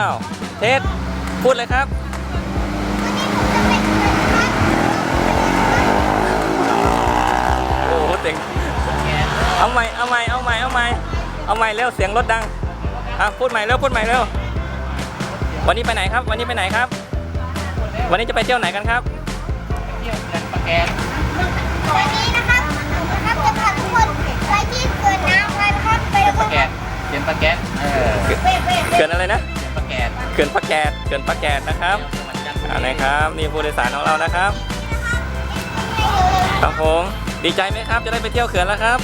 อ้าวเทสพูดเลยครับ โอ้โหเสียงเอาใหม่เอาใหม่เอาใหม่เอาใหม่เอาใหม่เร็วเสียงรถดังอะพูดใหม่เร็วพูดใหม่เร็ววันนี้ไปไหนครับ วันนี้ไปไหนครับ วันนี้จะไปเที่ยวไหนกันครับเที่ยวกันปะแกนวันนี้นะครับนะครับจะพาทุกคนไปที่เขื่อนน้ำกันครับไปเที่ยวดูปะแกนเที่ยวปะแกนเออเว้ยเว้ยเขื่อนอะไรนะเที่ยว ปะแกนเขื่อนปะแกดเขื่อนปะแกดนะครับจังหวัดจันทบุอ่ารีนะครับนี่ผู้โดยสารของเรานะครับครับผมดีใจไหมครับ จะได้ไปเที่ยวเขื่อนแล้วครับ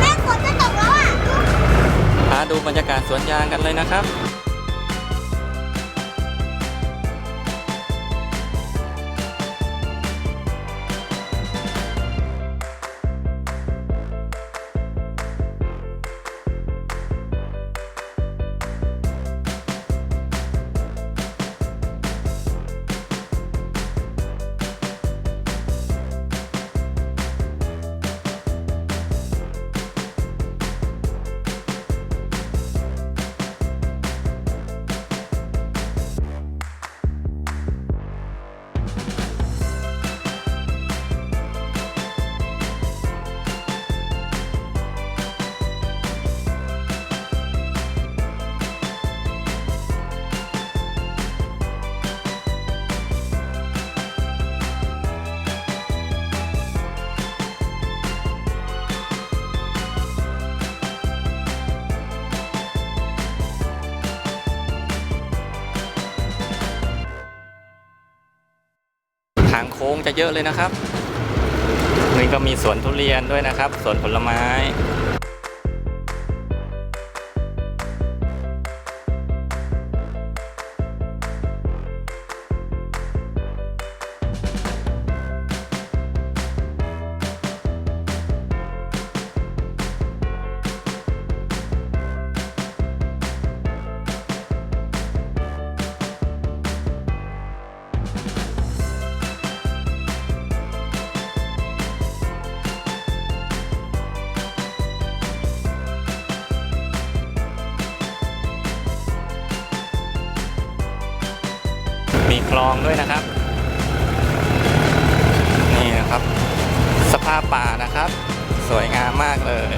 แม่ฝนจะตกแล้วอะพาดูบรรยากาศสวนยางกันเลยนะครับ งค้งจะเยอะเลยนะครับ นี่ก็มีสวนทุเรียนด้วยนะครับ สวนผลไม้ มีคลองด้วยนะครับ นี่นะครับ สภาพป่านะครับ สวยงามมากเลย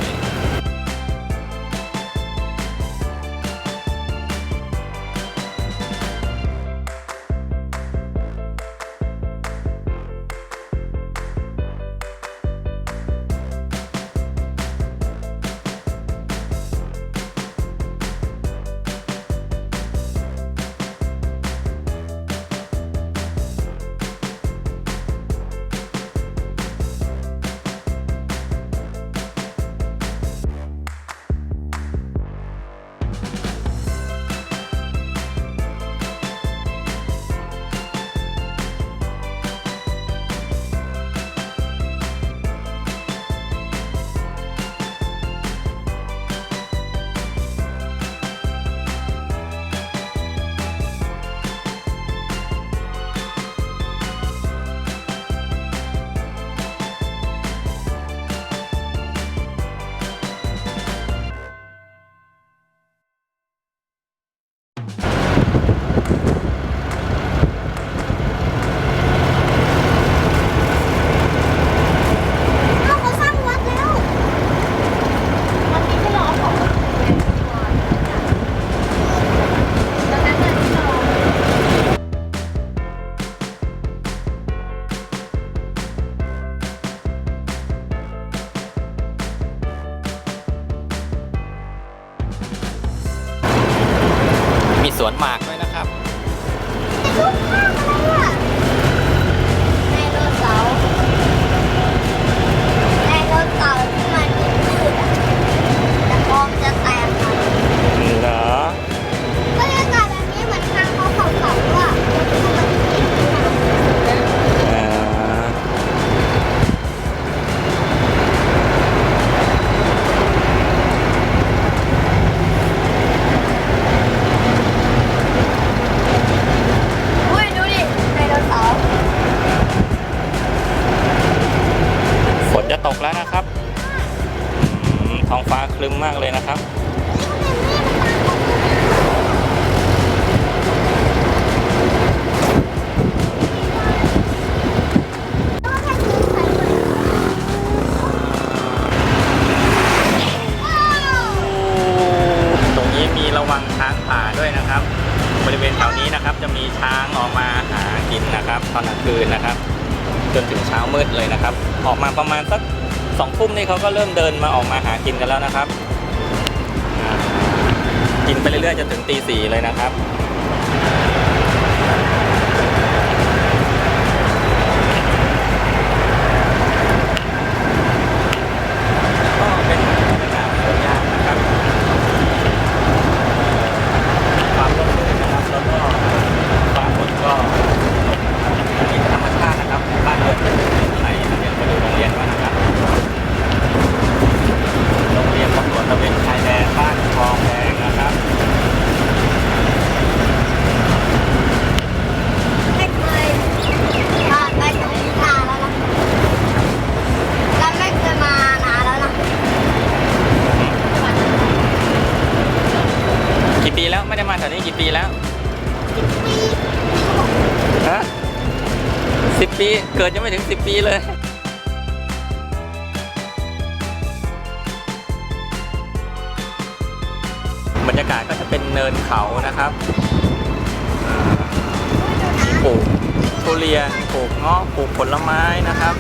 วนหมากด้วย ตกแล้วนะครับท้องฟ้าคลึ้มมากเลยนะครับ ช้ามืดเลยนะครับ ออกมาประมาณสักสองทุ่มนี่เขาก็เริ่มเดินมาออกมาหากินกันแล้วนะครับ กินไปเรื่อยๆจนถึงตีสี่เลยนะครับี้เลยบรรยากาศก็จะเป็นเนินเขานะครับมีปลูกทุเรียนปลูกงอกปลูกผลไม้นะครับ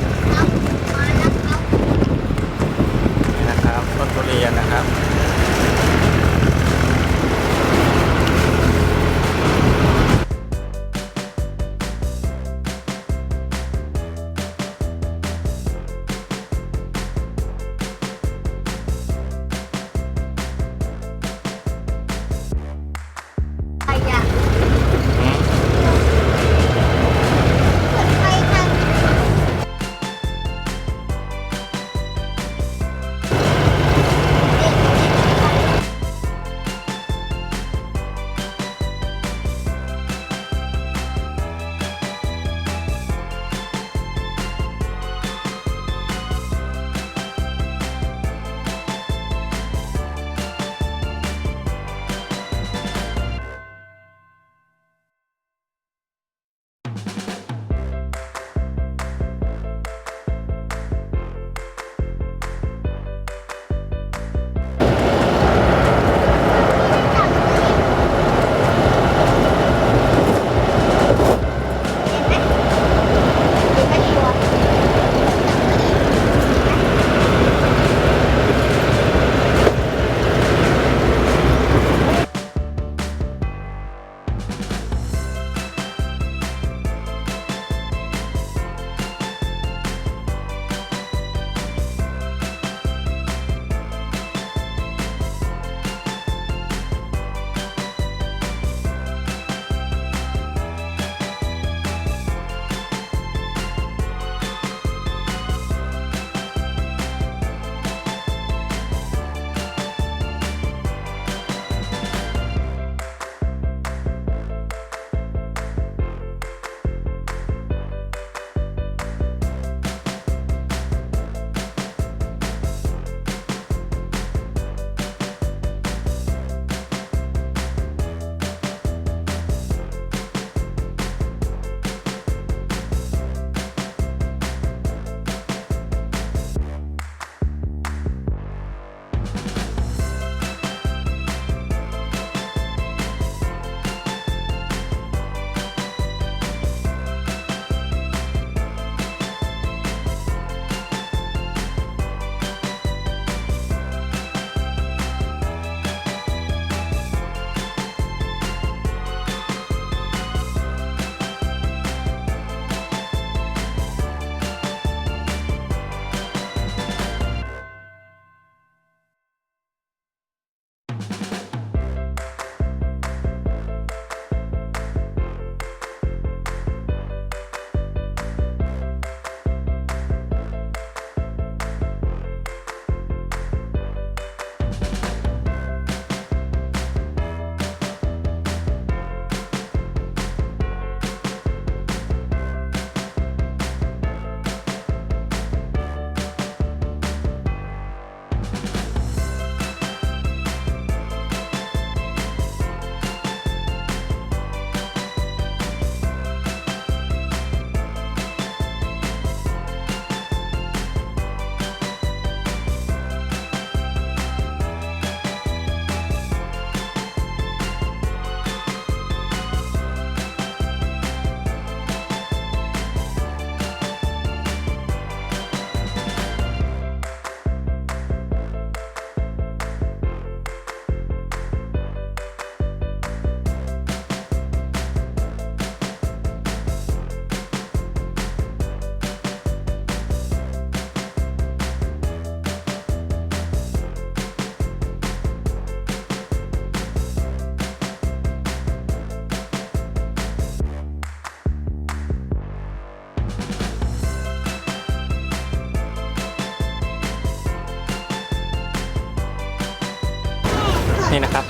นี่นะครับ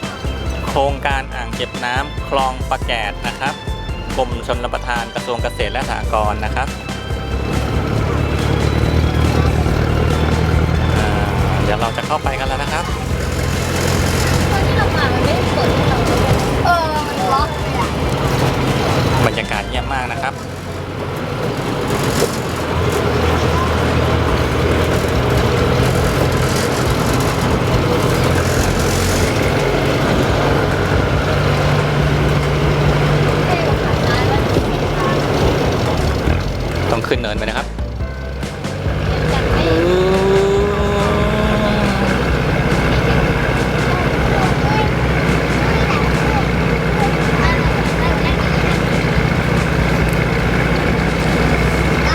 โครงการอ่างเก็บน้ำคลองปะแกดนะครับกรมชนรับประทานกระทรวงเกษตรและสหกรณ์นะครับอ่าเดี๋ยวเราจะเข้าไปกันแล้วนะครับตอนที่เรามามันไม่เปิดให้เราเลยเออมันล็อกเลยอะบรรยากาศเยี่ยมมากนะครับ ไม่ได้ขับได้ว่าจะเป็นทาง ต้อง ขึ้นเนินไปนะครับ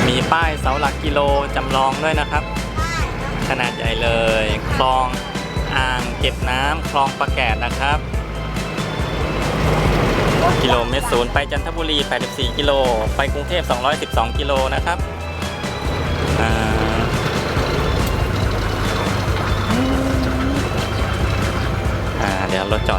มีป้ายเสาหลักกิโลจำลองด้วยนะครับ ขนาดใหญ่เลย คลองอ่างเก็บน้ำคลองประแกดนะครับ กิโลเมตรศูนย์ไปจันทบุรี 84 กิโล ไปกรุงเทพ 212 กิโลนะครับอ่าเดี๋ยวรถจอด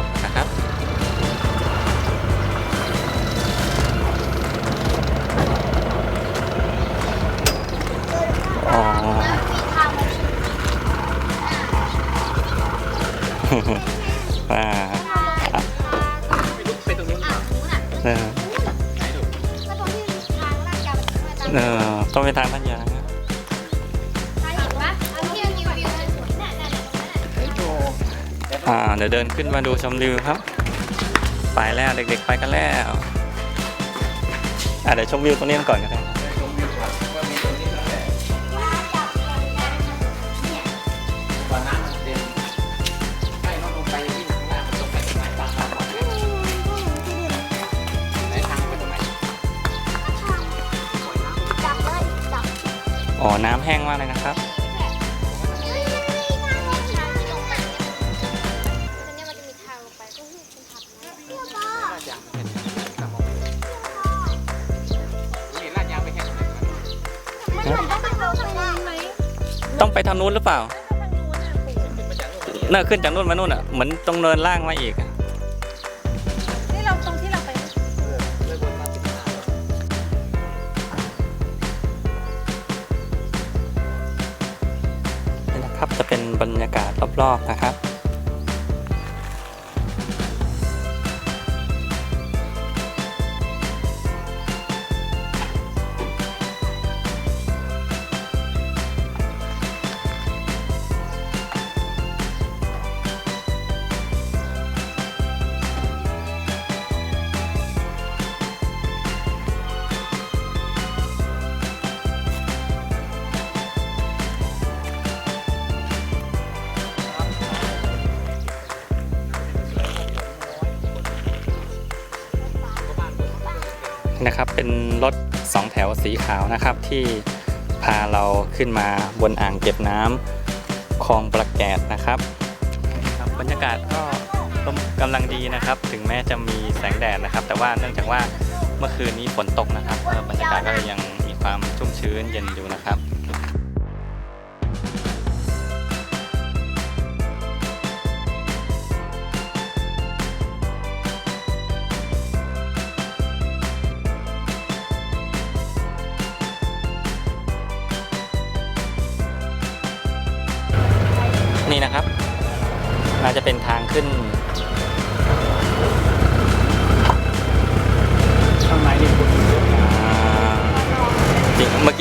เออก็ตรงที่ทางลาดยาวไปทางเออต้องไปทางท่านยางนะทางเห็นปะอันที่มีวิวสวยน่ะน่ะน่ะตรงนั้นน่ะเฮ้ยโจอ่า เดี๋ยวเดินขึ้นมาดูชมวิวครับ ไปแล้วเด็กๆไปกันแล้ว อ่าเดี๋ยวชมวิวตรงนี้กันก่อนก็ได้ งมากเลยนะครับลาดยางไปแค่ไหนตามบอกนี่ลาดยางไปแค่ไหนมันต้องไปทางนู้นหรือเปล่าขึ้นมาจากนู่นเน่าขึ้นจากนู้นมานู่นอะ เหมือนตรงเนินล่างมาอีก รอบๆนะครับ นะครับ เป็นรถสองแถวสีขาวนะครับ ที่พาเราขึ้นมาบนอ่างเก็บน้ำคลองประแกดนะครับครับบรรยากาศก็กำลังดีนะครับ ถึงแม้จะมีแสงแดดนะครับ แต่ว่าเนื่องจากว่าเมื่อคืนนี้ฝนตกนะครับบรรยากาศก็ยังมีความชุ่มชื้นเย็นอยู่นะครับ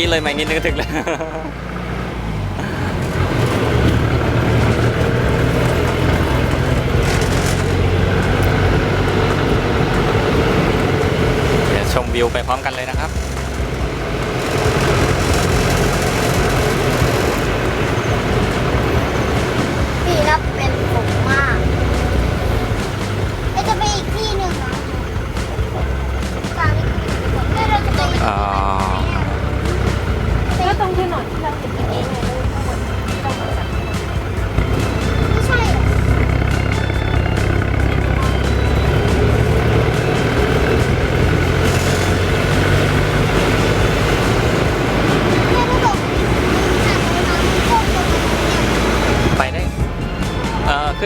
กี้เลยไหมนิดนึงก็ถึงแล้วเดี๋ยวชมวิวไปพร้อมกันเลยนะครับ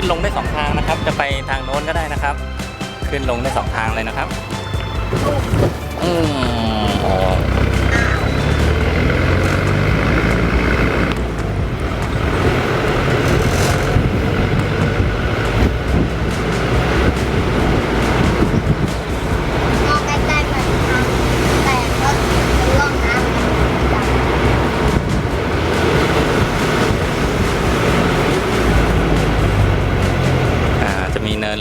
นลงได้สองทางนะครับ จะไปทางโน้นก็ได้นะครับ ขึ้นลงได้สองทางเลยนะครับ อืม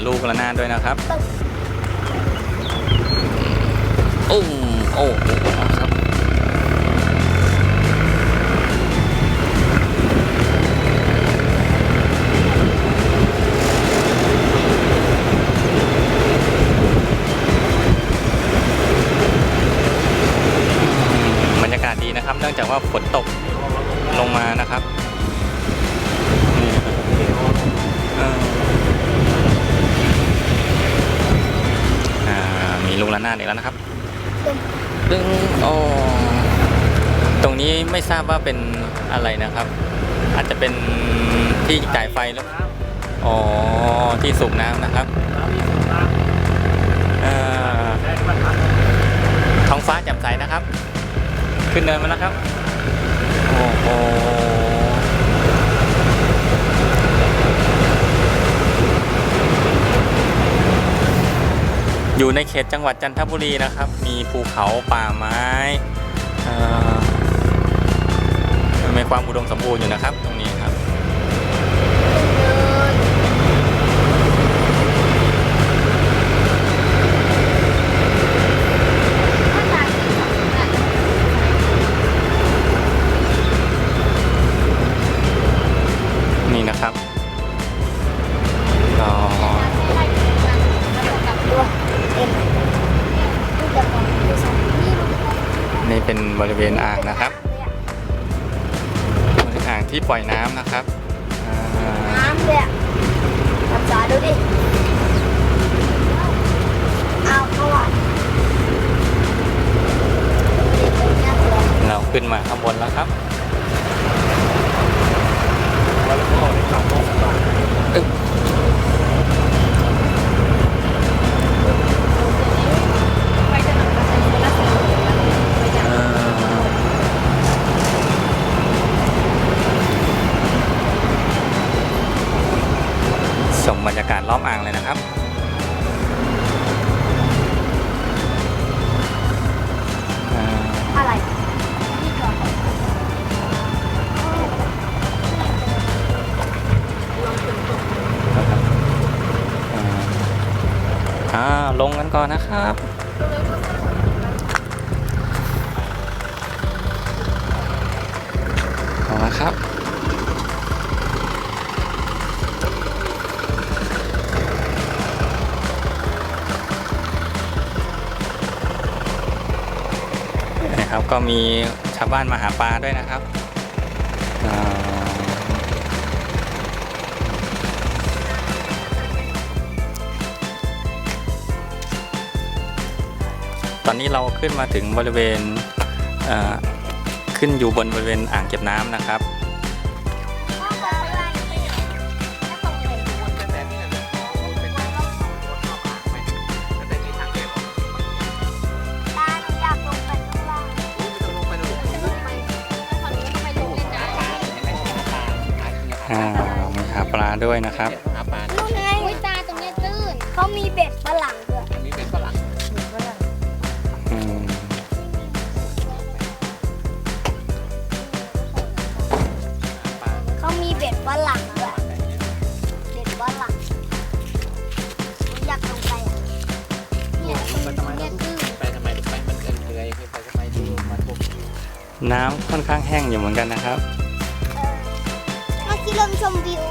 ลูกระนาดด้วยนะครับ โอ้โอ้ บว่าเป็นอะไรนะครับ อาจจะเป็นที่จ่ายไฟหรืออ๋อที่สูบน้ำนะครับเออท้องฟ้าแจ่มใสนะครับ ขึ้นเนินมาแล้วครับ โอ้โหอยู่ในเขตจังหวัดจันทบุรีนะครับ มีภูเขาป่าไม้ มีความอุดมสมบูรณ์อยู่นะครับ ตรงนี้ครับนี่นะครับนี่เป็นบริเวณอ่างนะครับ ที่ปล่อยน้ำนะครับอ่าน้ำเลยทำตาดูดิเอาเข้าอะดูดิตรงเนี้ยสวยเราขึ้นมาข้างบนแล้วครับ อึ๊บ ก็มีชาวบ้านมาหาปลาด้วยนะครับอ่าตอนนี้เราขึ้นมาถึงบริเวณเอ่อขึ้นอยู่บนบริเวณอ่างเก็บน้ำนะครับ ด้วยนะครับ หาปลานู่นไงตาตรงเนี้ยตื้นเขามีเบ็ดฝรั่งด้วยมีเป็นฝรั่งอืมปลาเขามีเบ็ดฝรั่งด้วยเบ็ดฝรั่งหนูอยากลงไปอะเนี่ยตรงเนี้ยตื้นไปทำไมไปมันเกินเลยไปทำไมดูมันบกน้ำค่อนข้างแห้งอยู่เหมือนกันนะครับ เออเมื่อกี้เริ่มชมวิว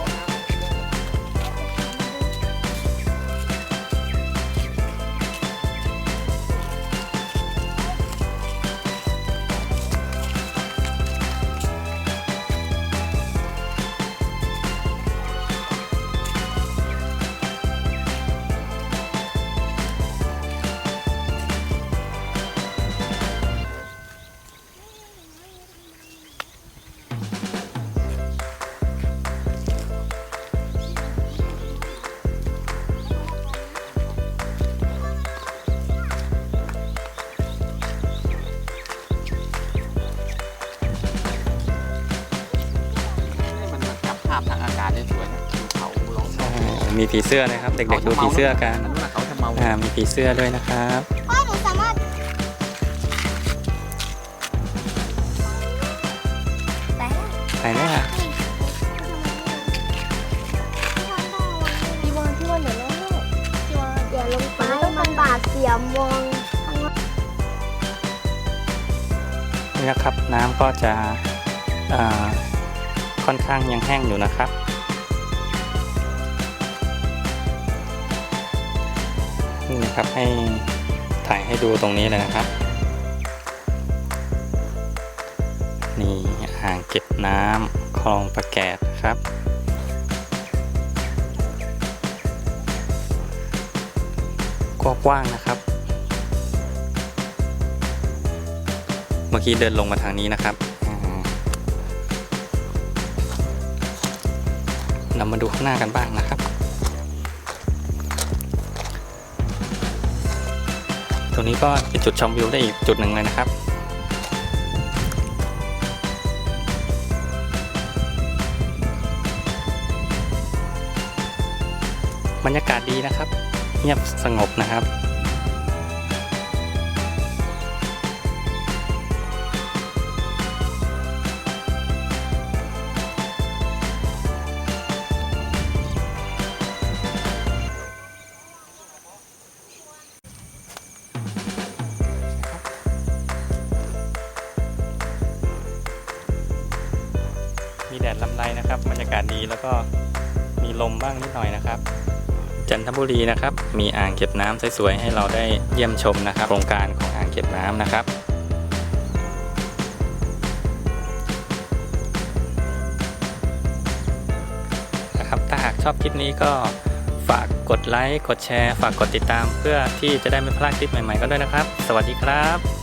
มีผีเสื้อนะครับ เด็กๆดูผีเสื้อกันนั่นน่ะเขาจะเมาอ่ามีผีเสื้อด้วยนะครับพ่อหนูสามารถไปแล้วไปไหมล่ะพี่บอลพี่บอลเดี๋ยวลงพี่บอลเดี๋ยวลงไปมันบาดเสียมองข้างล่างนี่นะครับน้ำก็จะอ่าค่อนข้างยังแห้งอยู่นะครับ นี่นะครับให้ถ่ายให้ดูตรงนี้เลยนะครับ นี่อ่างเก็บน้ำคลองประแกดครับ กว้างๆนะครับ เมื่อกี้เดินลงมาทางนี้นะครับเรามาดูข้างหน้ากันบ้างนะครับ รงนี้ก็เป็นจุดชมวิวได้อีกจุดหนึ่งเลยนะครับ บรรยากาศดีนะครับ เงียบสงบนะครับ นทบุรีนะครับ มีอ่างเก็บน้ำสวยๆให้เราได้เยี่ยมชมนะครับ โครงการของอ่างเก็บน้ำนะครับนะครับถ้าหากชอบคลิปนี้ก็ฝากกดไลค์ กดแชร์ ฝากกดติดตาม เพื่อที่จะได้ไม่พลาดคลิปใหม่ๆกันด้วยนะครับ สวัสดีครับ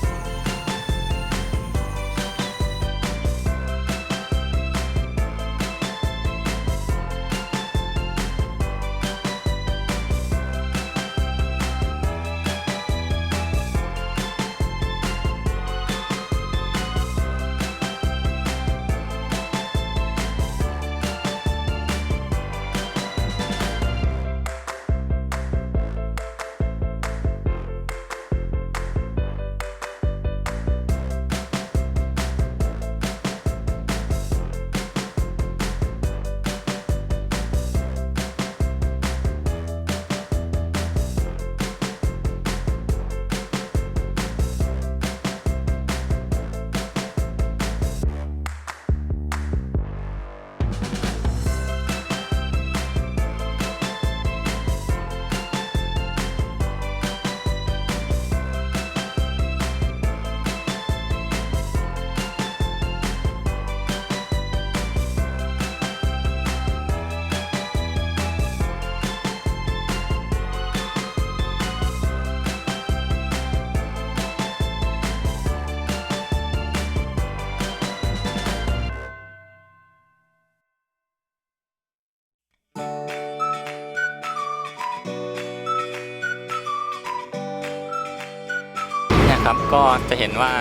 นะครับ ก็จะเห็นว่า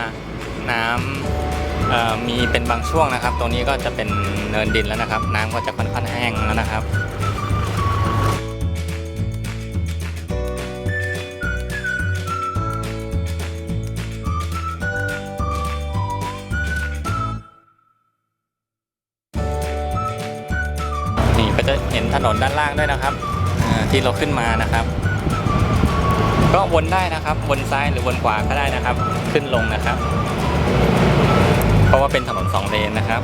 น้ำมีเป็นบางช่วงนะครับ ตรงนี้ก็จะเป็นเนินดินแล้วนะครับ น้ำก็จะค่อนข้างแห้งแล้วนะครับนี่ก็จะเห็นถนนด้านล่างด้วยนะครับที่เราขึ้นมานะครับ ก็วนได้นะครับ วนซ้ายหรือวนขวาก็ได้นะครับ ขึ้นลงนะครับ เพราะว่าเป็นถนนสองเลนนะครับ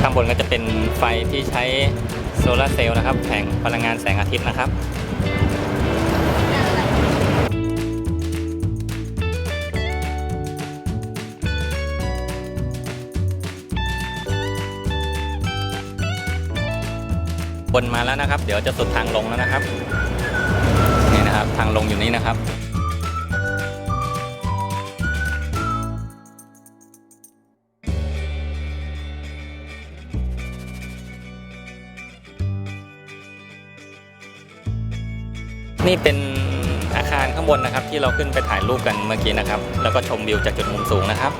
ข้างบนก็จะเป็นไฟที่ใช้โซลาเซลล์นะครับ แผงพลังงานแสงอาทิตย์นะครับ บนมาแล้วนะครับ เดี๋ยวจะสุดทางลงแล้วนะครับนี่นะครับ ทางลงอยู่นี่นะครับนี่เป็นอาคารข้างบนนะครับ ที่เราขึ้นไปถ่ายรูปกันเมื่อกี้นะครับ แล้วก็ชมวิวจากจุดมุมสูงนะครับ